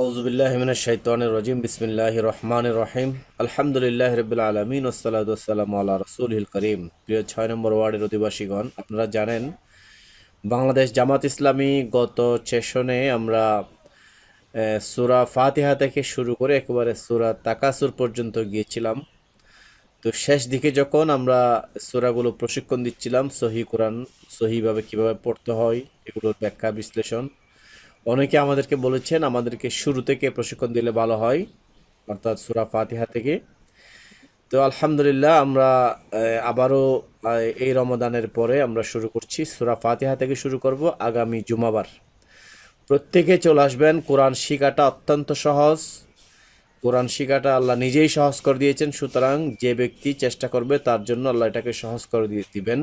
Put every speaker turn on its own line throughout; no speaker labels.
আউজবিল্লাহমিন শৈতানের রজিম। বিসমিল্লাহ রহমান রহিম। আলহামদুলিল্লাহ রবিল আলমিন ওসালাতাম আল্লাহ রসুল হিল করিম। প্রিয় ছয় নম্বর ওয়ার্ডের অধিবাসীগণ, আপনারা জানেন, বাংলাদেশ জামাত ইসলামী গত সেশনে আমরা সুরা ফাতিহা থেকে শুরু করে একেবারে সুরা তাকাসুর পর্যন্ত গিয়েছিলাম। তো শেষ দিকে যখন আমরা সুরাগুলো প্রশিক্ষণ দিচ্ছিলাম, সহি কোরআন সহিভাবে কীভাবে পড়তে হয়, এগুলোর ব্যাখ্যা বিশ্লেষণ অনেকে আমাদেরকে বলেছেন, আমাদেরকে শুরু থেকে প্রশিক্ষণ দিলে ভালো হয়, অর্থাৎ সুরা ফাতিহা থেকে। তো আলহামদুলিল্লাহ, আমরা আবারও এই রমদানের পরে আমরা শুরু করছি। সূরা ফাতিহা থেকে শুরু করব আগামী জুমাবার। প্রত্যেকে চলে আসবেন, কোরআন শিখাটা অত্যন্ত সহজ। কোরআন শিখাটা আল্লাহ নিজেই সহজ করে দিয়েছেন, সুতরাং যে ব্যক্তি চেষ্টা করবে, তার জন্য আল্লাহ এটাকে সহজ করে দিয়ে দিবেন।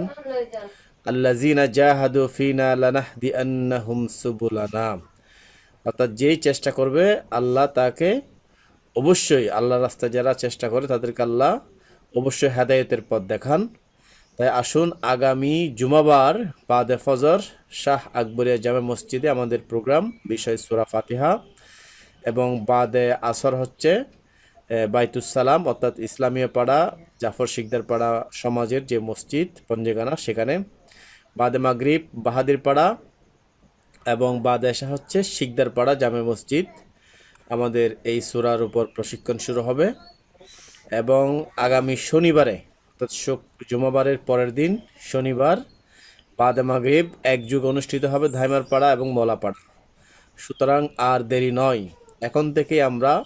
আল্লাজিনা জাহাদু ফিনা লানাহদি আন্নাহুম সুবুলানা। অর্থাৎ যেই চেষ্টা করবে, আল্লাহ তাকে অবশ্যই আল্লাহ রাস্তায় যারা চেষ্টা করে, তাদেরকে আল্লাহ অবশ্যই হেদায়েতের পথ দেখান। তাই আসুন, আগামী জুমাবার বাদে ফজর শাহ আকবরিয়া জামে মসজিদে আমাদের প্রোগ্রাম, বিষয় সুরা ফাতিহা। এবং বাদে আসর হচ্ছে বাইতুসালাম অর্থাৎ ইসলামীয় পাড়া, জাফর শিকদার পাড়া সমাজের যে মসজিদ, পঞ্জেগানা, সেখানে। বাদে মাগরিব, বাহাদির পাড়া এবং বাদে আসা হচ্ছে শিকদার পাড়া জামে মসজিদ। আমাদের এই সুরার উপর প্রশিক্ষণ শুরু হবে। এবং আগামী শনিবারে, অর্থাৎ জুমাবারের পরের দিন, শনিবার, বাদে এক যুগ অনুষ্ঠিত হবে ধাইমার পাড়া এবং মলাপাড়া। সুতরাং আর দেরি নয়, এখন থেকে আমরা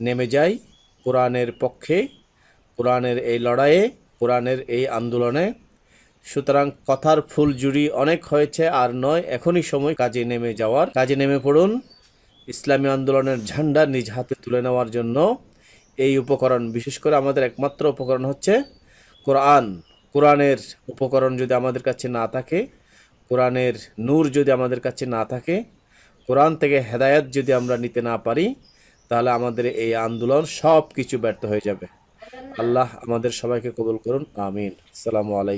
নেমে যাই কোরআনের পক্ষে, কোরআনের এই লড়াইয়ে, কোরআনের এই আন্দোলনে। সুতরাং কথার ফুল জুড়ি অনেক হয়েছে আর নয়, এখনই সময় কাজে নেমে যাওয়ার। কাজে নেমে পড়ুন। ইসলামী আন্দোলনের ঝান্ডা নিজ হাতে তুলে নেওয়ার জন্য এই উপকরণ, বিশেষ করে আমাদের একমাত্র উপকরণ হচ্ছে কোরআন। কোরআনের উপকরণ যদি আমাদের কাছে না থাকে, কোরআনের নূর যদি আমাদের কাছে না থাকে, কোরআন থেকে হেদায়াত যদি আমরা নিতে না পারি, তাহলে আমাদের এই আন্দোলন সব কিছু ব্যর্থ হয়ে যাবে। আল্লাহ আমাদের সবাইকে কবুল করুন। আমিন। আসসালামু আলাইকুম।